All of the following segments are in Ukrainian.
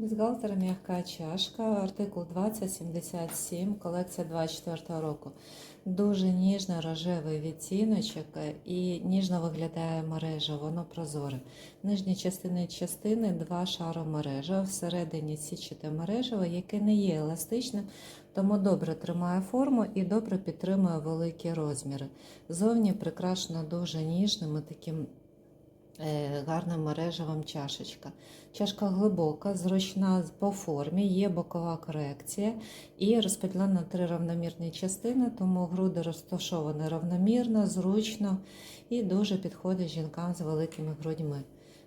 Бюстгальтер м'яка чашка, артикул 2077, колекція 24 року. Дуже ніжно рожевий відтіночок е, і ніжно виглядає мережа, воно прозоре. Нижні частини частини два шари мережа, всередині січате мережево, яке не є еластичним, тому добре тримає форму і добре підтримує великі розміри. Зовні прикрашена дуже ніжним і таким е, гарним мережевим чашечка. Чашка глибока, зручна по формі, є бокова корекція і розподілена на три рівномірні частини, тому груди розташовані рівномірно, зручно і дуже підходить жінкам з великими грудьми.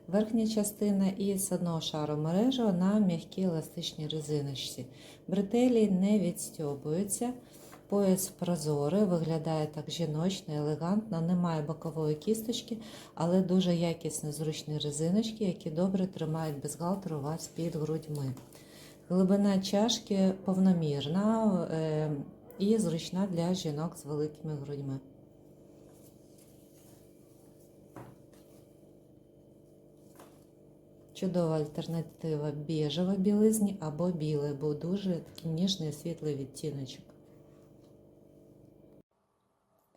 Верхня частина із одного шару мережева на м'якій еластичній резиночці. Бретелі не відстьобуються. Пояс прозорий, виглядає так жіночно, елегантно, немає бокової кісточки, але дуже якісні зручні резиночки, які добре тримають бюстгальтер у вас під грудьми. Глибина чашки повномірна е, і зручна для жінок з великими грудьми. Чудова альтернатива біжева білизні або біле, бо дуже такий ніжний світлий відтіночок.